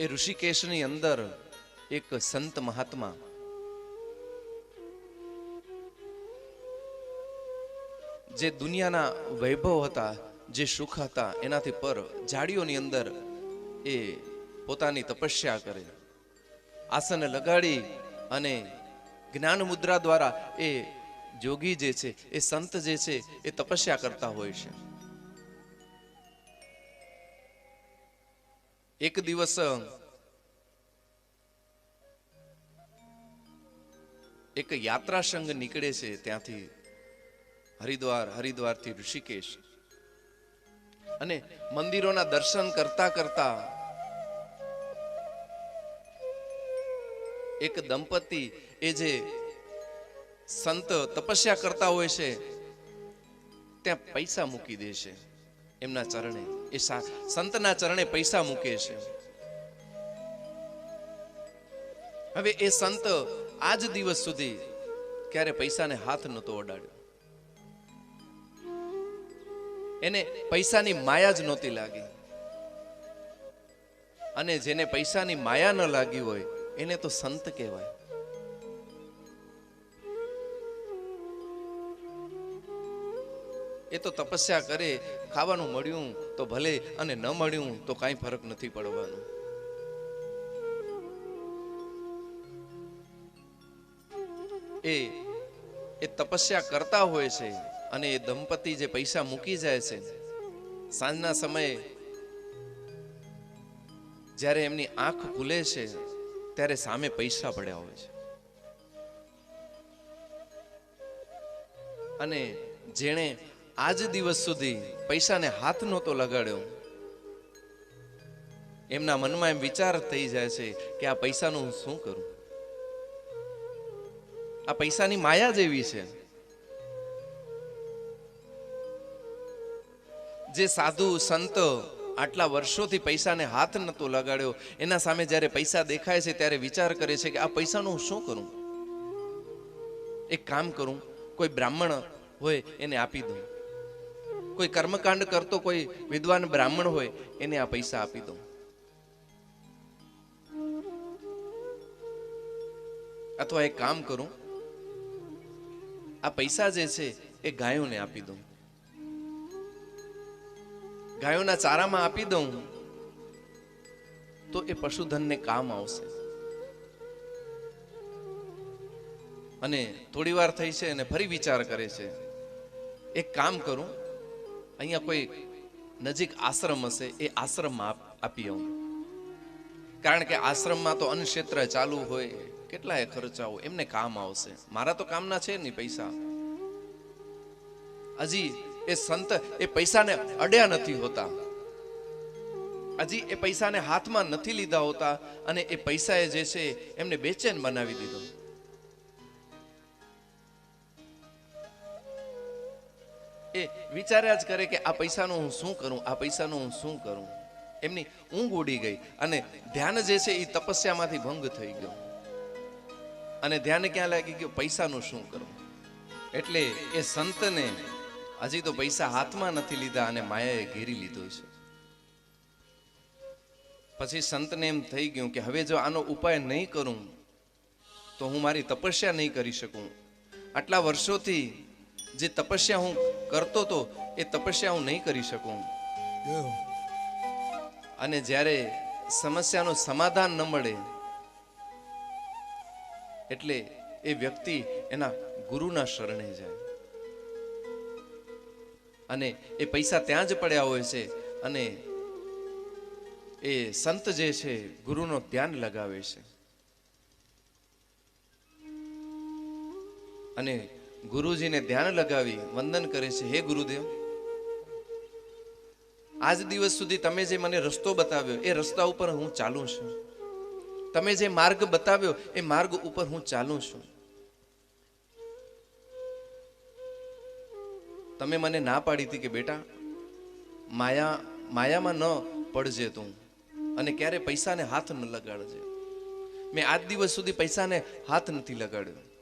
એ ઋષિકેશની અંદર એક સંત મહાત્મા. જે દુનિયાના વૈભવ હતા, જે સુખ હતા, એનાથી પર જાડીઓની અંદર એ પોતાની તપસ્યા કરે. આસન લગાડી અને જ્ઞાન મુદ્રા દ્વારા એ જોગી જે છે, એ સંત જે છે, એ તપસ્યા કરતા હોય છે. એક દિવસ એક યાત્રા સંઘ નીકળે છે ત્યાંથી હરિદ્વાર, હરિદ્વારથી ઋષિકેશ. અને મંદિરોના દર્શન કરતા કરતા એક દંપતી એ જે સંત તપસ્યા કરતા હોય છે, ત્યાં પૈસા મૂકી દે છે. એમના ચરણે, એ સંતના ચરણે પૈસા મૂકે છે. હવે એ સંત આજ દિવસ સુધી ક્યારે પૈસાને હાથ નહોતો અડાડ્યો એને પૈસાની માયા જ નહોતી લાગી. અને જેને પૈસાની માયા ન લાગી હોય, એને તો સંત કહેવાય. એ તો તપસ્યા કરે, ખાવાનું મળ્યું તો ભલે અને ન મળ્યું તો કાંઈ ફરક નથી પડવાનો. એ એ તપસ્યા કરતા હોય છે અને એ દંપતી જે પૈસા મૂકી જાય છે, સાંજના સમયે જ્યારે એમની આંખ ખુલે છે, ત્યારે સામે પૈસા પડ્યા હોય છે. અને જેણે આજ દિવસ સુધી પૈસાને હાથ નહોતો લગાડ્યો. એમના મનમાં એમ વિચાર થઈ જાય છે કે આ પૈસાનું હું શું કરું? આ પૈસાની માયા જેવી છે. જે સાધુ સંત આટલા વર્ષોથી પૈસાને હાથ નતો લગાડ્યો, એના સામે જ્યારે પૈસા દેખાય છે ત્યારે વિચાર કરે છે કે આ પૈસાનું હું શું કરું? એક કામ કરું, કોઈ બ્રાહ્મણ હોય એને આપી દઉં. કોઈ કર્મકાંડ કરતો કોઈ વિદ્વાન બ્રાહ્મણ હોય, એને આ પૈસા આપી દઉં. અથવા એક કામ કરું, આ પૈસા જે છે એ ગાયોને આપી દઉં. ગાયોના ચારામાં આપી દઉં, તો એ પશુધનને કામ આવશે. અને થોડી વાર થઈ છે અને ફરી વિચાર કરે છે. એક કામ કરું અહીંયા કોઈ નજીક આશ્રમ હશે, એ આશ્રમમાં આપી આવું. કારણ કે આશ્રમમાં તો અન્નક્ષેત્ર ચાલુ હોય, કેટલાય ખર્ચાઓ, એમને કામ આવશે. મારા તો કામના છે નહીં પૈસા. હજી એ સંત, એ પૈસાને અડ્યા નથી હોતા. હજી એ પૈસાને હાથમાં નથી લીધા હોતા અને એ પૈસાએ જે છે, એમને બેચેન બનાવી દીધો. એ વિચાર્યા જ કરે કે આ પૈસાનું હું શું કરું, આ પૈસાનું હું શું કરું? એમની ઊંઘ ઉડી ગઈ અને ધ્યાન જે છે એ તપસ્યામાંથી ભંગ થઈ ગયો. અને ધ્યાન ક્યાં લાગી ગયું? પૈસાનું શું કરું? એટલે એ સંતને હજી તો પૈસા હાથમાં નથી લીધા અને માયાએ ઘેરી લીધો છે. પછી સંતને એમ થઈ ગયું કે હવે જો આનો ઉપાય નહીં કરું, તો હું મારી તપસ્યા નહીં કરી શકું. આટલા વર્ષોથી જે તપસ્યા હું કરતો તો એ તપસ્યા હું નહીં કરી શકું. અને જ્યારે સમસ્યાનું સમાધાન ન મળે એટલે એ વ્યક્તિ એના ગુરુના શરણે જાય. અને એ પૈસા ત્યાં જ પડ્યા હોય છે અને એ સંત જે છે ગુરુનો ધ્યાન લગાવે છે. અને ગુરુજીને ધ્યાન લગાવી વંદન કરે છે, હે ગુરુદેવ, આજ દિવસ સુધી તમે જે મને રસ્તો બતાવ્યો, એ રસ્તા ઉપર હું ચાલું છું. તમે જે માર્ગ બતાવ્યો, એ માર્ગ ઉપર હું ચાલું છું. તમે મને ના પાડી હતી કે, બેટા, માયા, માયામાં ન પડજે તું અને ક્યારે પૈસાને હાથ ન લગાડજે. મેં આજ દિવસ સુધી પૈસાને હાથ નથી લગાડ્યો.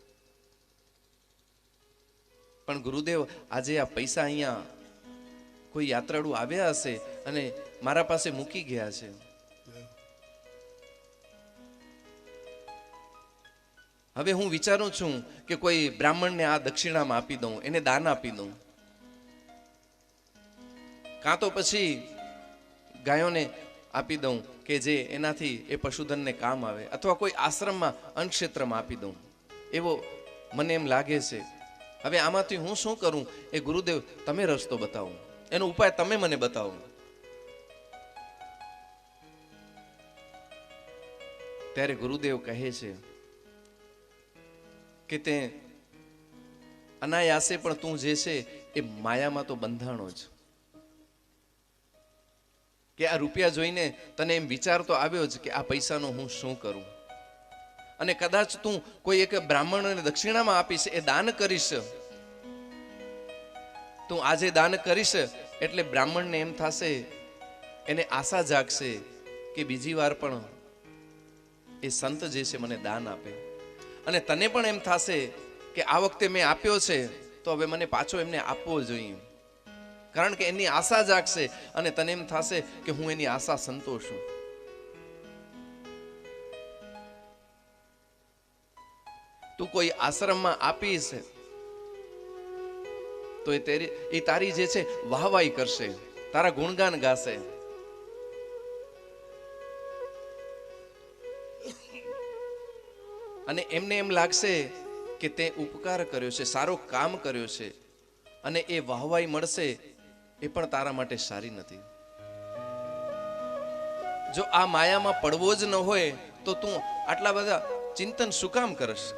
પણ ગુરુદેવ, આજે આ પૈસા અહીંયા કોઈ યાત્રાળુ આવ્યા હશે અને મારા પાસે મૂકી ગયા છે. હવે હું વિચારું છું કે કોઈ બ્રાહ્મણને આ દક્ષિણામાં આપી દઉં, એને દાન આપી દઉં. કાં તો પછી ગાયોને આપી દઉં કે જે એનાથી એ પશુધનને કામ આવે, અથવા કોઈ આશ્રમમાં અન્ન ક્ષેત્રમાં આપી દઉં. એવો મને એમ લાગે છે. હવે આમાંથી હું શું કરું? એ ગુરુદેવ, તમે રસ્તો બતાવો. એનો ઉપાય તમે મને બતાવો. ત્યારે ગુરુદેવ કહે છે કે તે અનાયાસે પણ તું જે છે એ માયામાં તો બંધાણો જ. કે આ રૂપિયા જોઈને તને એમ વિચાર તો આવ્યો જ કે આ પૈસાનો હું શું કરું? અને કદાચ તું કોઈ એક બ્રાહ્મણને દક્ષિણામાં આપીશ, એ દાન કરીશ. તું આજે દાન કરીશ, એટલે બ્રાહ્મણને એમ થશે, એને આશા જાગશે કે બીજી વાર પણ એ સંત જે છે મને દાન આપે. અને તને પણ એમ થશે કે આ વખતે મેં આપ્યો છે, તો હવે મને પાછો એમને આપવો જોઈએ. કારણ કે એની આશા જાગશે અને તને એમ થશે કે હું એની આશા સંતોષું. તું કોઈ આશ્રમમાં આપીશ તો એ તેરી, એ તારી જે છે વાહવાઈ કરશે. તારા ગુણગાન ગાશે. અને એમને એમ લાગશે કે તે ઉપકાર કર્યો છે, સારો કામ કર્યો છે. અને એ વાહવાઈ મળશે, એ પણ તારા માટે સારી નથી. જો આ માયામાં પડવો જ ન હોય, તો તું આટલા બધા ચિંતન શું કામ કરશ?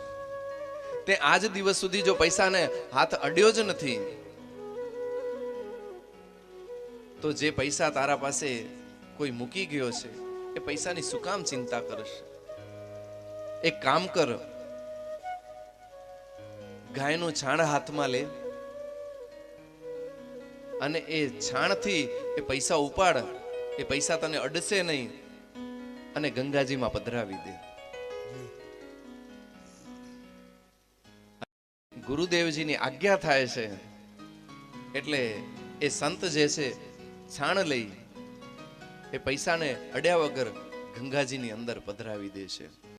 તે આજ દિવસ સુધી જો પૈસાને હાથ અડ્યો જ નથી, તો જે પૈસા તારા પાસે કોઈ મૂકી ગયો છે, એ પૈસાની શું કામ ચિંતા કરશ? એક કામ કર, ગાયનું છાણ હાથમાં લે અને એ છાણથી એ પૈસા ઉપાડ, એ પૈસા તને અડશે નહીં અને ગંગાજીમાં પધરાવી દે. ગુરુદેવજીની આજ્ઞા થાય છે, એટલે એ સંત જે છે, છાણ લઈ એ પૈસાને અડ્યા વગર ગંગાજીની અંદર પધરાવી દે છે.